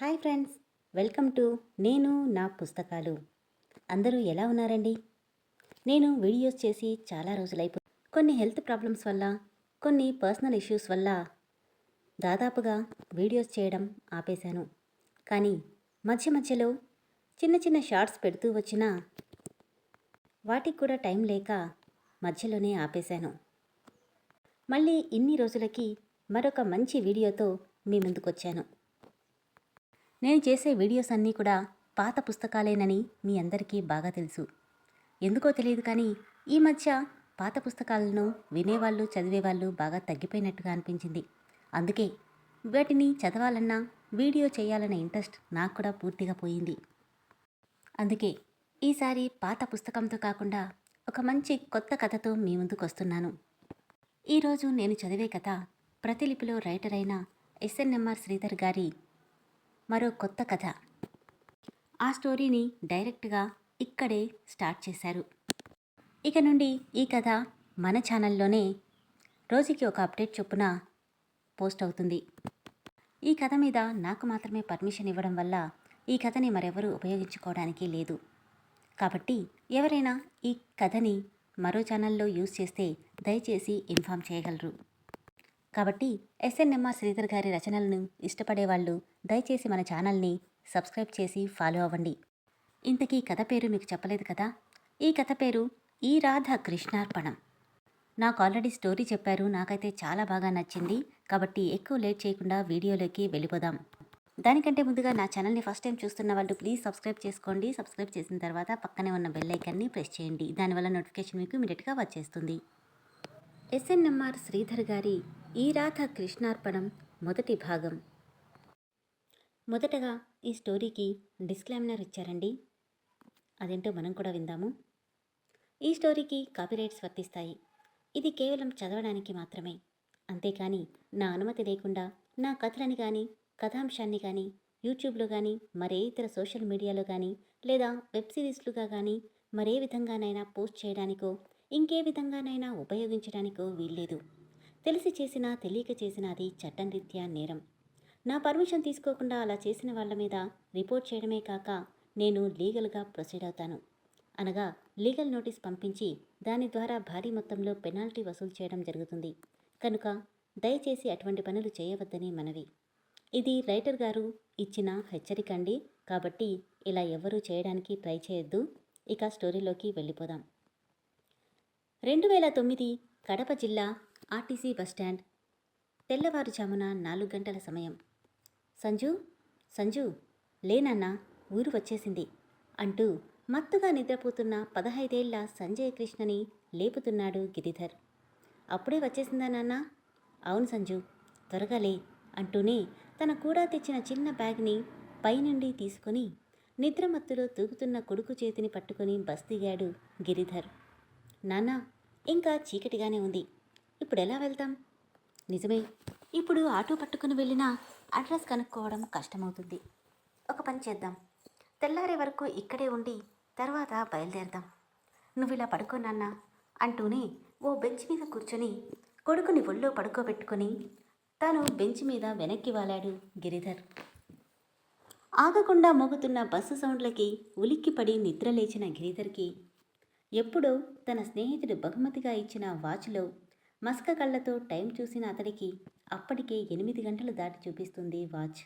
Hi friends welcome to నేను నా పుస్తకాలు. అందరూ ఎలా ఉన్నారండి? నేను వీడియోస్ చేసి చాలా రోజులైపో కొన్ని హెల్త్ ప్రాబ్లమ్స్ వల్ల కొన్ని పర్సనల్ ఇష్యూస్ వల్ల దాదాపుగా వీడియోస్ చేయడం ఆపేశాను. కానీ మధ్య మధ్యలో చిన్న చిన్న షార్ట్స్ పెడుతూ వచ్చిన వాటికి కూడా టైం లేక మధ్యలోనే ఆపేశాను. మళ్ళీ ఇన్ని రోజులకి మరొక మంచి వీడియోతో మీ ముందుకొచ్చాను. నేను చేసే వీడియోస్ అన్నీ కూడా పాత పుస్తకాలేనని మీ అందరికీ బాగా తెలుసు. ఎందుకో తెలియదు కానీ ఈ మధ్య పాత పుస్తకాలను వినేవాళ్ళు చదివేవాళ్ళు బాగా తగ్గిపోయినట్టుగా అనిపించింది. అందుకే వాటిని చదవాలన్నా వీడియో చేయాలన్న ఇంట్రెస్ట్ నాకు కూడా పూర్తిగా పోయింది. అందుకే ఈసారి పాత పుస్తకంతో కాకుండా ఒక మంచి కొత్త కథతో మీ ముందుకు వస్తున్నాను. ఈరోజు నేను చదివే కథ ప్రతిలిపిలో రైటర్ అయిన ఎస్ఎన్ఎంఆర్ శ్రీధర్ గారి మరో కొత్త కథ. ఆ స్టోరీని డైరెక్ట్గా ఇక్కడే స్టార్ట్ చేశారు. ఇక నుండి ఈ కథ మన ఛానల్లోనే రోజుకి ఒక అప్డేట్ చొప్పున పోస్ట్ అవుతుంది. ఈ కథ మీద నాకు మాత్రమే పర్మిషన్ ఇవ్వడం వల్ల ఈ కథని మరెవరూ ఉపయోగించుకోవడానికి లేదు. కాబట్టి ఎవరైనా ఈ కథని మరో ఛానల్లో యూజ్ చేస్తే దయచేసి ఇన్ఫామ్ చేయగలరు. కాబట్టి ఎస్ఎన్ఎంఆర్ శ్రీధర్ గారి రచనలను ఇష్టపడేవాళ్ళు దయచేసి మన ఛానల్ని సబ్స్క్రైబ్ చేసి ఫాలో అవ్వండి. ఇంతకీ కథ పేరు మీకు చెప్పలేదు కదా? ఈ కథ పేరు ఈ రాధ కృష్ణార్పణం. నాకు ఆల్రెడీ స్టోరీ చెప్పారు నాకైతే చాలా బాగా నచ్చింది. కాబట్టి ఎక్కువ లేట్ చేయకుండా వీడియోలోకి వెళ్ళిపోదాం. దానికంటే ముందుగా నా ఛానల్ని ఫస్ట్ టైం చూస్తున్న వాళ్ళు ప్లీజ్ సబ్స్క్రైబ్ చేసుకోండి. సబ్స్క్రైబ్ చేసిన తర్వాత పక్కనే ఉన్న బెల్ ఐకాన్ని ప్రెస్ చేయండి. దానివల్ల నోటిఫికేషన్ మీకు ఇమీడియట్గా వచ్చేస్తుంది. ఎస్ఎన్ఎంఆర్ శ్రీధర్ గారి ఈ రాధ కృష్ణార్పణం మొదటి భాగం. మొదటగా ఈ స్టోరీకి డిస్క్లైమినర్ ఇచ్చారండి. అదేంటో మనం కూడా విందాము. ఈ స్టోరీకి కాపీరైట్స్ వర్తిస్తాయి. ఇది కేవలం చదవడానికి మాత్రమే. అంతేకాని నా అనుమతి లేకుండా నా కథలని కానీ కథాంశాన్ని కానీ యూట్యూబ్లో కానీ మరే ఇతర సోషల్ మీడియాలో కానీ లేదా వెబ్ సిరీస్లుగా కానీ మరే విధంగానైనా పోస్ట్ చేయడానికో ఇంకే విధంగానైనా ఉపయోగించడానికో వీల్లేదు. తెలిసి చేసినా తెలియక చేసిన అది చట్టంరీత్యా నేరం. నా పర్మిషన్ తీసుకోకుండా అలా చేసిన వాళ్ళ మీద రిపోర్ట్ చేయడమే కాక నేను లీగల్గా ప్రొసీడ్ అవుతాను. అనగా లీగల్ నోటీస్ పంపించి దాని ద్వారా భారీ మొత్తంలో పెనాల్టీ వసూలు చేయడం జరుగుతుంది. కనుక దయచేసి అటువంటి పనులు చేయవద్దని మనవి. ఇది రైటర్ గారు ఇచ్చిన హెచ్చరిక అండి. కాబట్టి ఇలా ఎవరూ చేయడానికి ట్రై చేయొద్దు. ఇక స్టోరీలోకి వెళ్ళిపోదాం. రెండు వేల తొమ్మిది కడప జిల్లా ఆర్టీసీ బస్టాండ్. తెల్లవారుజామున నాలుగు గంటల సమయం. సంజు సంజు లేనన్నా ఊరు వచ్చేసింది. అంటూ మత్తుగా నిద్రపోతున్న పదహైదేళ్ళ సంజయ్ కృష్ణని లేపుతున్నాడు గిరిధర్. అప్పుడే వచ్చేసిందా నాన్న? అవును సంజు త్వరగా లే అంటూనే తన కూడా తెచ్చిన చిన్న బ్యాగ్ని పైనుండి తీసుకొని నిద్రమత్తులో తూగుతున్న కొడుకు చేతిని పట్టుకొని బస్ దిగాడు గిరిధర్. నాన్నా ఇంకా చీకటిగానే ఉంది. ఇప్పుడు ఎలా వెళ్తాం? నిజమే ఇప్పుడు ఆటో పట్టుకుని వెళ్ళినా అడ్రస్ కనుక్కోవడం కష్టమవుతుంది. ఒక పని చేద్దాం. తెల్లారే వరకు ఇక్కడే ఉండి తర్వాత బయలుదేరదాం. నువ్వు ఇలా పడుకోనన్నా అంటూనే ఓ బెంచ్ మీద కూర్చొని కొడుకుని ఒళ్ళో పడుకోబెట్టుకొని తను బెంచ్ మీద వెనక్కి వాలాడు గిరిధర్. ఆగకుండా మోగుతున్న బస్సు సౌండ్లకి ఉలిక్కిపడి నిద్రలేచిన గిరిధర్కి ఎప్పుడో తన స్నేహితుడు బహుమతిగా ఇచ్చిన వాచ్లో మస్క కళ్ళతో టైం చూసిన అతడికి అప్పటికే ఎనిమిది గంటలు దాటి చూపిస్తుంది వాచ్.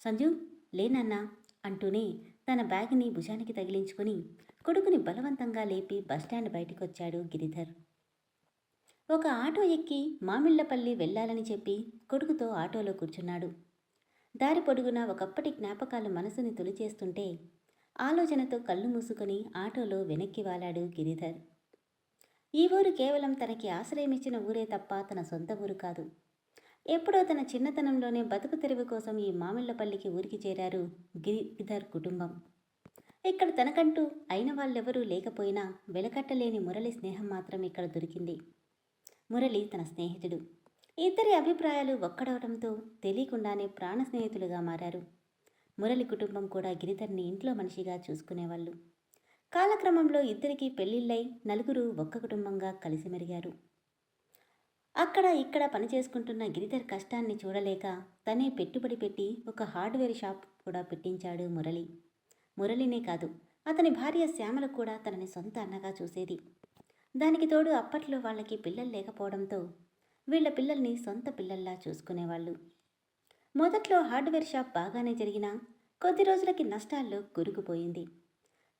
సంజు లేనన్నా అంటూనే తన బ్యాగ్ని భుజానికి తగిలించుకొని కొడుకుని బలవంతంగా లేపి బస్టాండ్ బయటికొచ్చాడు గిరిధర్. ఒక ఆటో ఎక్కి మామిళ్ళపల్లి వెళ్ళాలని చెప్పి కొడుకుతో ఆటోలో కూర్చున్నాడు. దారి పొడుగున ఒకప్పటి జ్ఞాపకాలు మనసుని తొలిచేస్తుంటే ఆలోచనతో కళ్ళు మూసుకొని ఆటోలో వెనక్కి వాలాడు గిరిధర్. ఈ ఊరు కేవలం తనకి ఆశ్రయమిచ్చిన ఊరే తప్ప తన సొంత ఊరు కాదు. ఎప్పుడో తన చిన్నతనంలోనే బతుకు తెరువు కోసం ఈ మామిళ్ళపల్లికి ఊరికి చేరారు గిరిధర్ కుటుంబం. ఇక్కడ తనకంటూ అయిన వాళ్ళెవరూ లేకపోయినా వెలకట్టలేని మురళి స్నేహం మాత్రం ఇక్కడ దొరికింది. మురళి తన స్నేహితుడు. ఇద్దరి అభిప్రాయాలు ఒక్కడవడంతో తెలియకుండానే ప్రాణ స్నేహితులుగా మారారు. మురళి కుటుంబం కూడా గిరిధర్ని ఇంట్లో మనిషిగా చూసుకునేవాళ్ళు. కాలక్రమంలో ఇద్దరికి పెళ్ళిళ్ళై నలుగురు ఒక్క కుటుంబంగా కలిసి మెరిగారు అక్కడ ఇక్కడ పని చేసుకుంటున్న గిరిధర్ కష్టాన్ని చూడలేక తనే పెట్టుబడి పెట్టి ఒక హార్డ్వేర్ షాప్ కూడా పెట్టించాడు మురళి. మురళినే కాదు అతని భార్య శ్యామల కూడా తనని సొంత అన్నగా చూసేది. దానికి తోడు అప్పట్లో వాళ్ళకి పిల్లలు లేకపోవడంతో వీళ్ళ పిల్లల్ని సొంత పిల్లల్లా చూసుకునేవాళ్ళు. మొదట్లో హార్డ్వేర్ షాప్ బాగానే జరిగినా కొద్ది రోజులకి నష్టాల్లో గురుకుపోయింది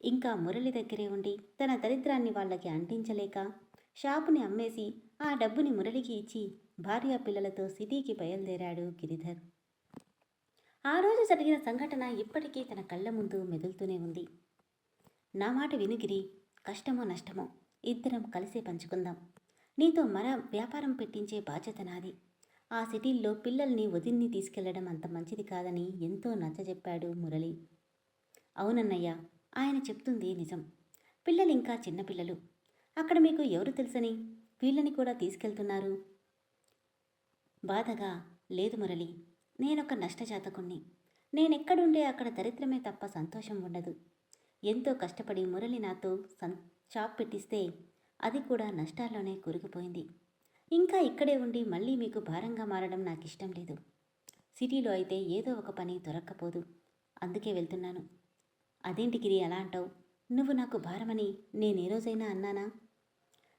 ఇంకా మురళి దగ్గరే ఉండి తన దరిద్రాన్ని వాళ్ళకి అంటించలేక షాపుని అమ్మేసి ఆ డబ్బుని మురళికి ఇచ్చి భార్య పిల్లలతో సిటీకి బయలుదేరాడు గిరిధర్. ఆ రోజు జరిగిన సంఘటన ఇప్పటికీ తన కళ్ళ ముందు మెదులుతూనే ఉంది. నా మాట వినుగిరి కష్టమో నష్టమో ఇద్దరం కలిసే పంచుకుందాం. నీతో మర వ్యాపారం పెట్టించే బాధ్యత నాది. ఆ సిటీల్లో పిల్లల్ని వదిన్ని తీసుకెళ్ళడం అంత మంచిది కాదని ఎంతో నచ్చజెప్పాడు మురళి. అవునన్నయ్య ఆయన చెప్తుంది నిజం. పిల్లలు ఇంకా చిన్నపిల్లలు. అక్కడ మీకు ఎవరు తెలుసని? వీళ్ళని కూడా తీసుకెళ్తున్నారు? బాధగా లేదు మురళి. నేనొక నష్టజాతకుణ్ణి. నేనెక్కడుండే అక్కడ దరిద్రమే తప్ప సంతోషం ఉండదు. ఎంతో కష్టపడి మురళి నాతో సం షాప్ పెట్టిస్తే అది కూడా నష్టాల్లోనే కూరుకుపోయింది. ఇంకా ఇక్కడే ఉండి మళ్ళీ మీకు భారంగా మారడం నాకు ఇష్టం లేదు. సిటీలో అయితే ఏదో ఒక పని దొరక్కపోదు. అందుకే వెళ్తున్నాను. అదేంటి గిరి అలా అంటావు? నువ్వు నాకు భారమని నేనే రోజైనా అన్నానా?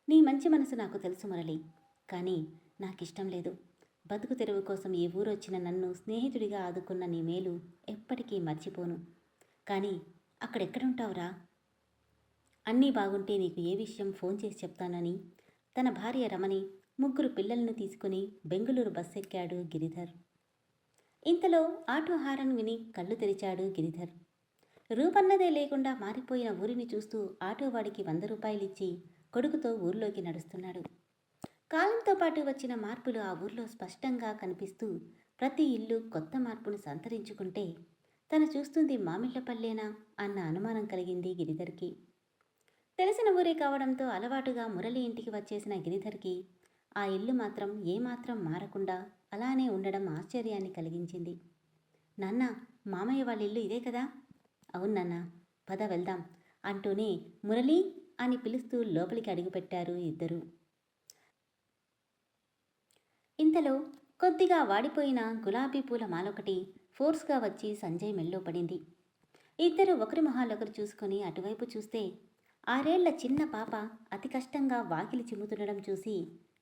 నీ మంచి మనసు నాకు తెలుసు మురళి కానీ నాకిష్టం లేదు. బతుకు తెరువు కోసం ఏ ఊరొచ్చిన నన్ను స్నేహితుడిగా ఆదుకున్న నీ మేలు ఎప్పటికీ మర్చిపోను. కానీ అక్కడెక్కడుంటావురా? అన్నీ బాగుంటే నీకు ఏ విషయం ఫోన్ చేసి చెప్తానని? తన భార్య రమణి ముగ్గురు పిల్లలను తీసుకుని బెంగుళూరు బస్ ఎక్కాడు గిరిధర్. ఇంతలో ఆటో హారన్ విని కళ్ళు తెరిచాడు గిరిధర్. రూపన్నదే లేకుండా మారిపోయిన ఊరిని చూస్తూ ఆటోవాడికి వంద రూపాయలిచ్చి కొడుకుతో ఊర్లోకి నడుస్తున్నాడు. కాలంతో పాటు వచ్చిన మార్పులు ఆ ఊర్లో స్పష్టంగా కనిపిస్తూ ప్రతి ఇల్లు కొత్త మార్పును సంతరించుకుంటే తను చూస్తుంది మామిళ్ళపల్లేనా అన్న అనుమానం కలిగింది గిరిధర్కి. తెలిసిన ఊరే కావడంతో అలవాటుగా మురళి ఇంటికి వచ్చేసిన గిరిధర్కి ఆ ఇల్లు మాత్రం ఏమాత్రం మారకుండా అలానే ఉండడం ఆశ్చర్యాన్ని కలిగించింది. నాన్న మామయ్య వాళ్ళ ఇల్లు ఇదే కదా? అవును నాన్న పద వెళ్దాం అంటూనే మురళి అని పిలుస్తూ లోపలికి అడుగుపెట్టారు ఇద్దరు. ఇంతలో కొద్దిగా వాడిపోయిన గులాబీ పూల మాలొకటి ఫోర్స్గా వచ్చి సంజయ్ మెల్లో పడింది. ఇద్దరు ఒకరి మొహాలొకరు చూసుకొని అటువైపు చూస్తే ఆరేళ్ళ చిన్న పాప అతి కష్టంగా వాకిలి చిమ్ముతుండడం చూసి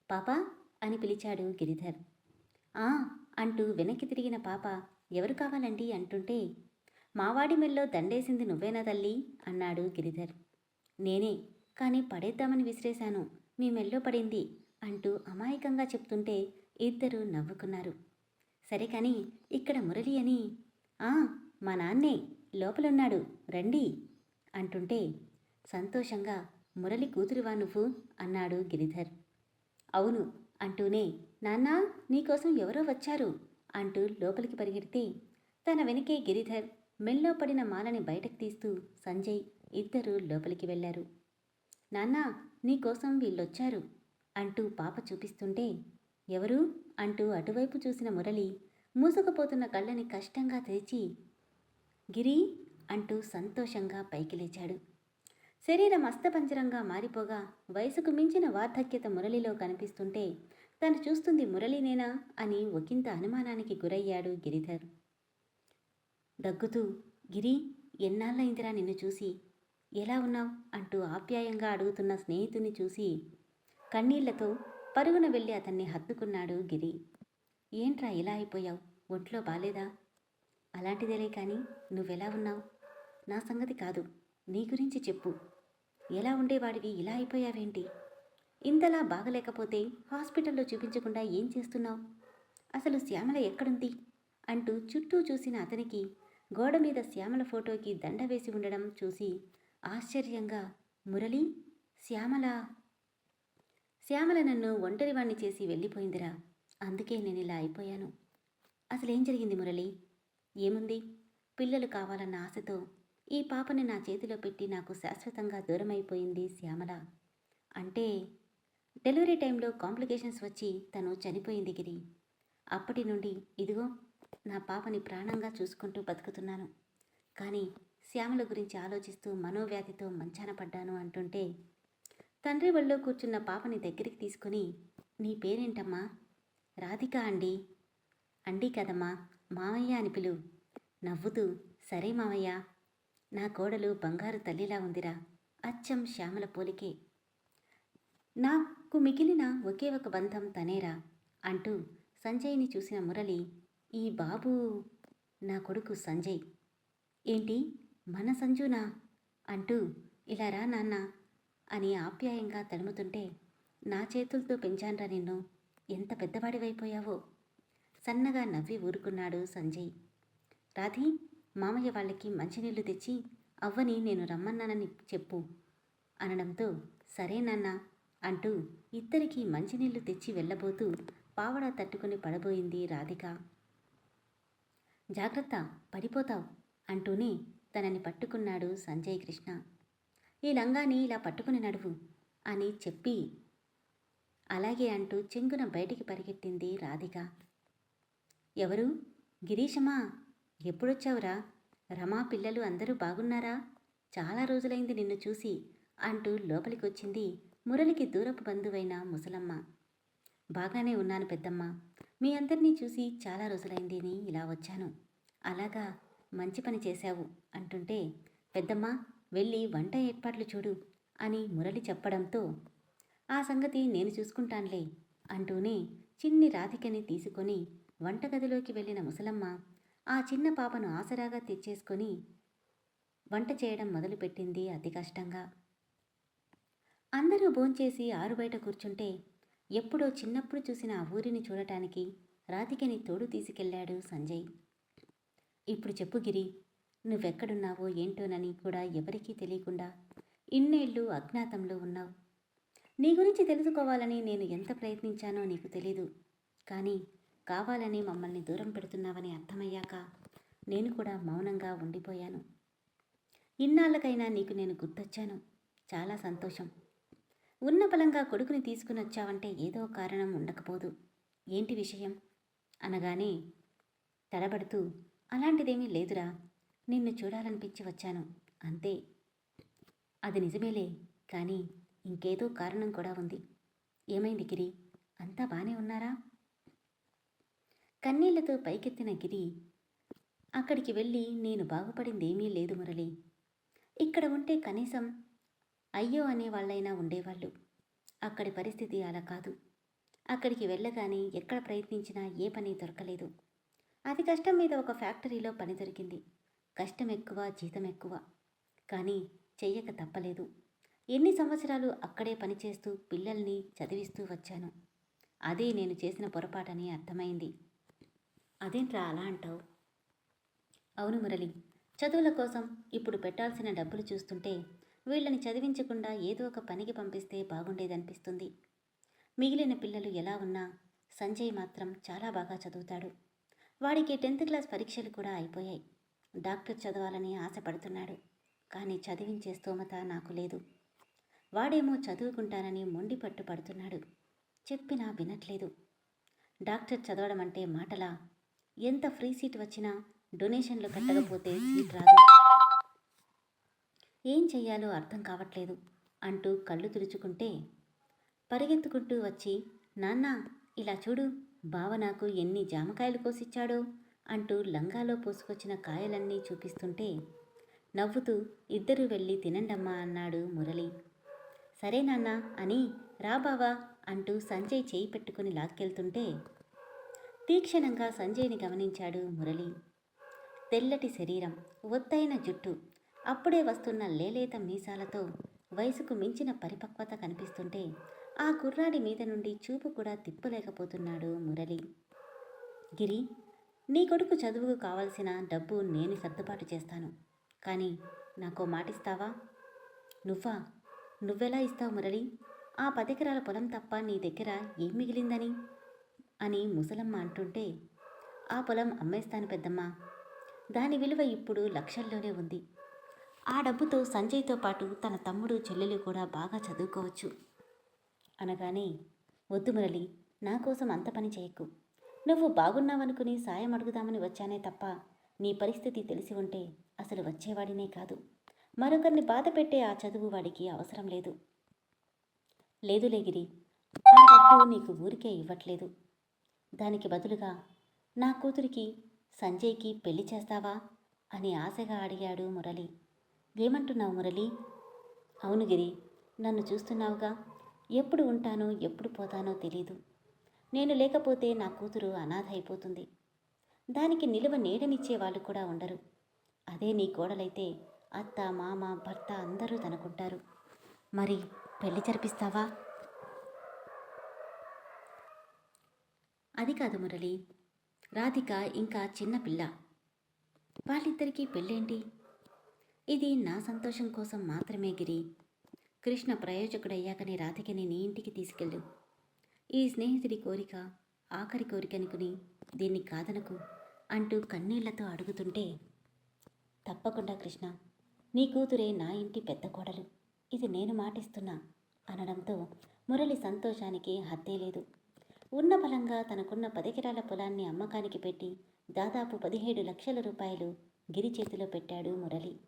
పాపా అని పిలిచాడు గిరిధర్. ఆ అంటూ వెనక్కి తిరిగిన పాప ఎవరు కావాలండి? అంటుంటే మావాడి మెల్లో దండేసింది నువ్వేనా తల్లి? అన్నాడు గిరిధర్. నేనే కానీ పడేద్దామని విసిరేశాను. మీ మెల్లో పడింది అంటూ అమాయకంగా చెప్తుంటే ఇద్దరు నవ్వుకున్నారు. సరే కానీ ఇక్కడ మురళి అని ఆ మా నాన్నే లోపలున్నాడు రండి అంటుంటే సంతోషంగా మురళి కూతురువా నువ్వు? అన్నాడు గిరిధర్. అవును అంటూనే నాన్నా నీకోసం ఎవరో వచ్చారు అంటూ లోపలికి పరిగెడితే తన వెనకే గిరిధర్ మెల్లో పడిన మాలని బయటకు తీస్తూ సంజయ్ ఇద్దరూ లోపలికి వెళ్ళారు. నాన్నా నీకోసం వీళ్ళొచ్చారు అంటూ పాప చూపిస్తుంటే ఎవరు? అంటూ అటువైపు చూసిన మురళి మూసుకుపోతున్న కళ్ళని కష్టంగా తెరిచి గిరి అంటూ సంతోషంగా పైకి లేచాడు. శరీరం అస్తపంజరంగా మారిపోగా వయసుకు మించిన వార్ధక్యత మురళిలో కనిపిస్తుంటే తను చూస్తుంది మురళినేనా? అని ఒకంత అనుమానానికి గురయ్యాడు గిరిధర్. దగ్గుతూ గిరి ఎన్నాళ్ళైందిరా నిన్ను చూసి? ఎలా ఉన్నావు? అంటూ ఆప్యాయంగా అడుగుతున్న స్నేహితుని చూసి కన్నీళ్ళతో పరుగున వెళ్ళి అతన్ని హత్తుకున్నాడు గిరి. ఏంట్రా ఇలా అయిపోయావు? ఒంట్లో బాలేదా? అలాంటిదేలే కానీ నువ్వెలా ఉన్నావు? నా సంగతి కాదు నీ గురించి చెప్పు. ఎలా ఉండేవాడివి? ఇలా అయిపోయావేంటి? ఇంతలా బాగలేకపోతే హాస్పిటల్లో చూపించకుండా ఏం చేస్తున్నావు? అసలు శ్యామల ఎక్కడుంది? అంటూ చుట్టూ చూసిన అతనికి గోడ మీద శ్యామల ఫోటోకి దండ వేసి ఉండడం చూసి ఆశ్చర్యంగా మురళి శ్యామల! శ్యామల నన్ను ఒంటరివాణ్ణి చేసి వెళ్ళిపోయిందిరా. అందుకే నేను ఇలా అయిపోయాను. అసలేం జరిగింది మురళి? ఏముంది? పిల్లలు కావాలన్న ఆశతో ఈ పాపని నా చేతిలో పెట్టి నాకు శాశ్వతంగా దూరమైపోయింది శ్యామల. అంటే డెలివరీ టైంలో కాంప్లికేషన్స్ వచ్చి తను చనిపోయింది గిరి. అప్పటి నుండి ఇదిగో నా పాపని ప్రాణంగా చూసుకుంటూ బతుకుతున్నాను. కానీ శ్యామల గురించి ఆలోచిస్తూ మనోవ్యాధితో మంచాన పడ్డాను అంటుంటే తండ్రి వల్లో కూర్చున్న పాపని దగ్గరికి తీసుకుని నీ పేరేంటమ్మా? రాధిక అండి. అండి కదమ్మా మావయ్య అని పిలు నవ్వుతూ సరే మావయ్య నా కోడలు బంగారు తల్లిలా ఉందిరా అచ్చం శ్యామల పోలికే. నాకు మిగిలిన ఒకే ఒక బంధం తనేరా అంటూ సంజయ్ని చూసిన మురళి ఈ బాబు నా కొడుకు సంజయ్. ఏంటి? మన సంజునా? అంటూ ఇలా రా నాన్న అని ఆప్యాయంగా తడుముతుంటే నా చేతులతో పెంచాన్రా నిన్ను. ఎంత పెద్దవాడివైపోయావో. సన్నగా నవ్వి ఊరుకున్నాడు సంజయ్. రాధి మామయ్య వాళ్ళకి మంచినీళ్ళు తెచ్చి అవ్వని నేను రమ్మన్నానని చెప్పు అనడంతో సరే నాన్న అంటూ ఇద్దరికీ మంచినీళ్ళు తెచ్చి వెళ్ళబోతూ పావడా తట్టుకుని పడబోయింది రాధిక. జాగ్రత్త పడిపోతావు అంటూనే తనని పట్టుకున్నాడు సంజయ్ కృష్ణ. ఈ లంగాని ఇలా పట్టుకుని నడువు అని చెప్పి అలాగే అంటూ చెంగున బయటికి పరిగెట్టింది రాధిక. ఎవరు? గిరీశమా? ఎప్పుడొచ్చావురా? రమా పిల్లలు అందరూ బాగున్నారా? చాలా రోజులైంది నిన్ను చూసి అంటూ లోపలికొచ్చింది మురళికి దూరపు బంధువైన ముసలమ్మ. బాగానే ఉన్నాను పెద్దమ్మ. మీ అందరినీ చూసి చాలా రోజులైంది అని ఇలా వచ్చాను. అలాగా మంచి పని చేశావు అంటుంటే పెద్దమ్మ వెళ్ళి వంట ఏర్పాట్లు చూడు అని మురళి చెప్పడంతో ఆ సంగతి నేను చూసుకుంటానులే అంటూనే చిన్ని రాధికని తీసుకొని వంటగదిలోకి వెళ్ళిన ముసలమ్మ ఆ చిన్న పాపను ఆసరాగా తెచ్చేసుకొని వంట చేయడం మొదలుపెట్టింది అతి కష్టంగా. అందరూ భోంచేసి ఆరు బయట కూర్చుంటే ఎప్పుడో చిన్నప్పుడు చూసిన ఆ ఊరిని చూడటానికి రాధికని తోడు తీసుకెళ్ళాడు సంజయ్. ఇప్పుడు చెప్పు గిరి నువ్వెక్కడున్నావో ఏంటోనని కూడా ఎవరికీ తెలియకుండా ఇన్నేళ్ళు అజ్ఞాతంలో ఉన్నావు. నీ గురించి తెలుసుకోవాలని నేను ఎంత ప్రయత్నించానో నీకు తెలీదు. కానీ కావాలని మమ్మల్ని దూరం పెడుతున్నావని అర్థమయ్యాక నేను కూడా మౌనంగా ఉండిపోయాను. ఇన్నాళ్ళకైనా నీకు నేను గుర్తొచ్చాను. చాలా సంతోషం. ఉన్న బలంగా కొడుకుని తీసుకుని వచ్చావంటే ఏదో కారణం ఉండకపోదు. ఏంటి విషయం? అనగానే తడబడుతూ అలాంటిదేమీ లేదురా. నిన్ను చూడాలనిపించి వచ్చాను. అంతే. అది నిజమేలే. కానీ ఇంకేదో కారణం కూడా ఉంది. ఏమైంది గిరి? అంతా బానే ఉన్నారా? కన్నీళ్ళతో పైకెత్తిన గిరి అక్కడికి వెళ్ళి నేను బాగుపడిందేమీ లేదు మురళి. ఇక్కడ ఉంటే కనీసం అయ్యో అనే వాళ్ళైనా ఉండేవాళ్ళు. అక్కడి పరిస్థితి అలా కాదు. అక్కడికి వెళ్ళగానే ఎక్కడ ప్రయత్నించినా ఏ పని దొరకలేదు. అతి కష్టం మీద ఒక ఫ్యాక్టరీలో పని దొరికింది. కష్టం ఎక్కువ జీతం ఎక్కువ. కానీ చెయ్యక తప్పలేదు. ఎన్ని సంవత్సరాలు అక్కడే పనిచేస్తూ పిల్లల్ని చదివిస్తూ వచ్చాను. అదే నేను చేసిన పొరపాటని అర్థమైంది. అదేంట్రా అలా అంటావు? అవును మురళి. చదువుల కోసం ఇప్పుడు పెట్టాల్సిన డబ్బులు చూస్తుంటే వీళ్ళని చదివించకుండా ఏదో ఒక పనికి పంపిస్తే బాగుండేదనిపిస్తుంది. మిగిలిన పిల్లలు ఎలా ఉన్నా సంజయ్ మాత్రం చాలా బాగా చదువుతాడు. వాడికి టెన్త్ క్లాస్ పరీక్షలు కూడా అయిపోయాయి. డాక్టర్ చదవాలని ఆశపడుతున్నాడు. కానీ చదివించే స్తోమత నాకు లేదు. వాడేమో చదువుకుంటానని మొండి పట్టు పడుతున్నాడు. చెప్పినా వినట్లేదు. డాక్టర్ చదవడం అంటే మాటలా? ఎంత ఫ్రీ సీట్ వచ్చినా డొనేషన్లు కట్టకపోతే సీట్ రాదు. ఏం చెయ్యాలో అర్థం కావట్లేదు అంటూ కళ్ళు తుడుచుకుంటే పరిగెత్తుకుంటూ వచ్చి నాన్న ఇలా చూడు బావ నాకు ఎన్ని జామకాయలు కోసిచ్చాడో అంటూ లంగాలో పోసుకొచ్చిన కాయలన్నీ చూపిస్తుంటే నవ్వుతూ ఇద్దరు వెళ్ళి తినండమ్మా అన్నాడు మురళి. సరే నాన్న అని రా బావా అంటూ సంజయ్ చేయి పెట్టుకుని లాక్కెళ్తుంటే తీక్షణంగా సంజయ్ని గమనించాడు మురళి. తెల్లటి శరీరం ఒత్తైన జుట్టు అప్పుడే వస్తున్న లేలేత మీసాలతో వయసుకు మించిన పరిపక్వత కనిపిస్తుంటే ఆ కుర్రాడి మీద నుండి చూపు కూడా తిప్పలేకపోతున్నాడు మురళి. గిరి నీ కొడుకు చదువుకు కావలసిన డబ్బు నేను సర్దుబాటు చేస్తాను. కానీ నాకో మాటిస్తావా? నువ్వా? నువ్వెలా ఇస్తావు మురళి? ఆ పదికరాల పొలం తప్ప నీ దగ్గర ఏం మిగిలిందని? అని ముసలమ్మ అంటుంటే ఆ పొలం అమ్మేస్తాను పెద్దమ్మ. దాని విలువ ఇప్పుడు లక్షల్లోనే ఉంది. ఆ డబ్బుతో సంజయ్తో పాటు తన తమ్ముడు చెల్లెలు కూడా బాగా చదువుకోవచ్చు. అనగానే వద్దు మురళి నా కోసం అంత పని చేయకు. నువ్వు బాగున్నావనుకుని సాయం అడుగుదామని వచ్చానే తప్ప నీ పరిస్థితి తెలిసి ఉంటే అసలు వచ్చేవాడినే కాదు. మరొకరిని బాధ పెట్టే ఆ చదువు వాడికి అవసరం లేదు. లేదులే గిరి ఆ డబ్బు నీకు ఊరికే ఇవ్వట్లేదు. దానికి బదులుగా నా కూతురికి సంజయ్కి పెళ్ళి చేస్తావా? అని ఆశగా అడిగాడు మురళి. ఏమంటున్నావు మురళి? అవును గిరి నన్ను చూస్తున్నావుగా. ఎప్పుడు ఉంటానో ఎప్పుడు పోతానో తెలీదు. నేను లేకపోతే నా కూతురు అనాథ అయిపోతుంది దానికి నిలువ నీడనిచ్చే వాళ్ళు కూడా ఉండరు. అదే నీ కోడలైతే అత్త మామ భర్త అందరూ తనకుంటారు. మరి పెళ్ళి జరిపిస్తావా? అది కాదు మురళి రాధిక ఇంకా చిన్న పిల్ల. వాళ్ళిద్దరికీ పెళ్ళేంటి? ఇది నా సంతోషం కోసం మాత్రమే గిరి. కృష్ణ ప్రయోజకుడయ్యాకని రాధికని నీ ఇంటికి తీసుకెళ్ళు. ఈ స్నేహితుడి కోరిక ఆఖరి కోరికనుకుని దీన్ని కాదనకు అంటూ కన్నీళ్ళతో అడుగుతుంటే తప్పకుండా కృష్ణ నీ కూతురే నా ఇంటి పెద్ద కోడలు. ఇది నేను మాటిస్తున్నా అనడంతో మురళి సంతోషానికి హద్దే లేదు. ఉన్న బలంగా తనకున్న పదికిరాల పొలాన్ని అమ్మకానికి పెట్టి దాదాపు పదిహేడు లక్షల రూపాయలు గిరి చేతిలో పెట్టాడు మురళి.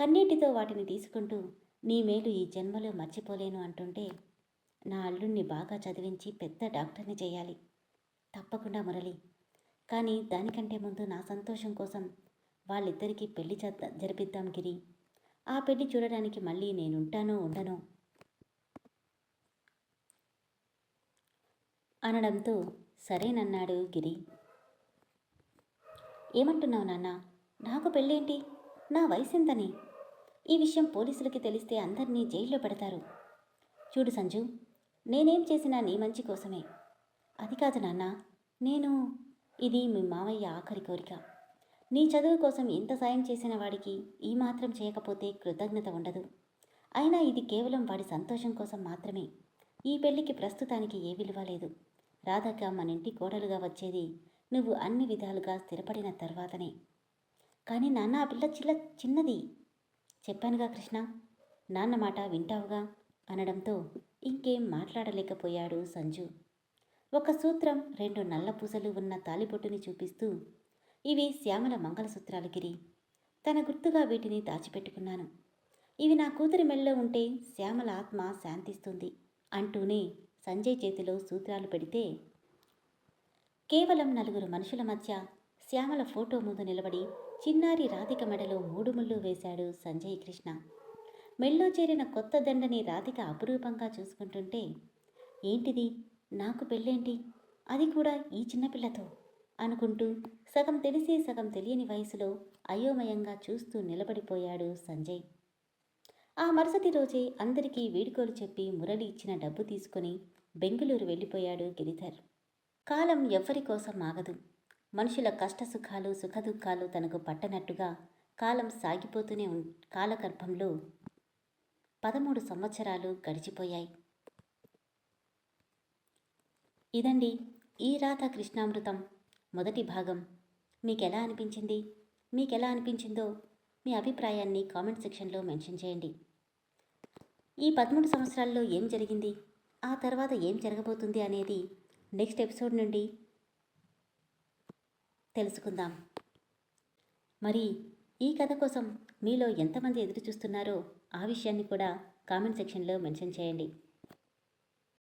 కన్నీటితో వాటిని తీసుకుంటూ నీ మేలు ఈ జన్మలో మర్చిపోలేను అంటుంటే నా అల్లుణ్ణి బాగా చదివించి పెద్ద డాక్టర్ని చేయాలి. తప్పకుండా మురళి. కానీ దానికంటే ముందు నా సంతోషం కోసం వాళ్ళిద్దరికీ పెళ్ళి చేద్ద జరిపిద్దాం గిరి. ఆ పెళ్ళి చూడడానికి మళ్ళీ నేనుంటానో ఉండనో అనడంతో సరేనన్నాడు గిరి. ఏమంటున్నావు నాన్న? నాకు పెళ్ళేంటి? నా వయసు ఎంతని ఈ విషయం పోలీసులకి తెలిస్తే అందరినీ జైల్లో పెడతారు. చూడు సంజు నేనేం చేసినా నీ మంచి కోసమే. అది కాదు నాన్న నేను ఇది మీ మావయ్య ఆఖరి కోరిక. నీ చదువు కోసం ఎంత సాయం చేసిన వాడికి ఈ మాత్రం చేయకపోతే కృతజ్ఞత ఉండదు. అయినా ఇది కేవలం వాడి సంతోషం కోసం మాత్రమే. ఈ పెళ్ళికి ప్రస్తుతానికి ఏ విలువ లేదు. రాధక మన ఇంటి కోడలుగా వచ్చేది నువ్వు అన్ని విధాలుగా స్థిరపడిన తర్వాతనే. కానీ నాన్న ఆ పిల్ల చిల్ల చిన్నది. చెప్పానుగా కృష్ణ. నాన్న మాట వింటావుగా? అనడంతో ఇంకేం మాట్లాడలేకపోయాడు సంజు. ఒక సూత్రం రెండు నల్ల పూసలు ఉన్న తాలిపొట్టుని చూపిస్తూ ఇవి శ్యామల మంగళసూత్రాలు గిరి తన గుర్తుగా వీటిని దాచిపెట్టుకున్నాను. ఇవి నా కూతురి మెళ్ళలో ఉంటే శ్యామల ఆత్మ శాంతిస్తుంది అంటూనే సంజయ్ చేతిలో సూత్రాలు పెడితే కేవలం నలుగురు మనుషుల మధ్య శ్యామల ఫోటో ముందు నిలబడి చిన్నారి రాధిక మెడలో మూడు ముళ్ళు వేశాడు సంజయ్ కృష్ణ. మెళ్ళో చేరిన కొత్త దండని రాధిక అపురూపంగా చూసుకుంటుంటే ఏంటిది? నాకు పెళ్ళేంటి? అది కూడా ఈ చిన్నపిల్లతో అనుకుంటూ సగం తెలిసి సగం తెలియని వయసులో అయోమయంగా చూస్తూ నిలబడిపోయాడు సంజయ్. ఆ మరుసటి రోజే అందరికీ వీడుకోలు చెప్పి మురళి ఇచ్చిన డబ్బు తీసుకుని బెంగళూరు వెళ్ళిపోయాడు గిరిధర్. కాలం ఎవ్వరి కోసం ఆగదు. మనుషుల కష్టసుఖాలు సుఖదుఖాలు తనకు పట్టనట్టుగా కాలం సాగిపోతూనే ఉం కాలగర్భంలో పదమూడు సంవత్సరాలు గడిచిపోయాయి. ఇదండి ఈ రాధ కృష్ణామృతం మొదటి భాగం. మీకెలా అనిపించింది? మీకెలా అనిపించిందో మీ అభిప్రాయాన్ని కామెంట్ సెక్షన్లో మెన్షన్ చేయండి. ఈ పదమూడు సంవత్సరాల్లో ఏం జరిగింది? ఆ తర్వాత ఏం జరగబోతుంది అనేది నెక్స్ట్ ఎపిసోడ్ నుండి తెలుసుకుందాం. మరి ఈ కథ కోసం మీలో ఎంతమంది ఎదురు చూస్తున్నారో ఆ విషయాన్ని కూడా కామెంట్ సెక్షన్లో మెన్షన్ చేయండి.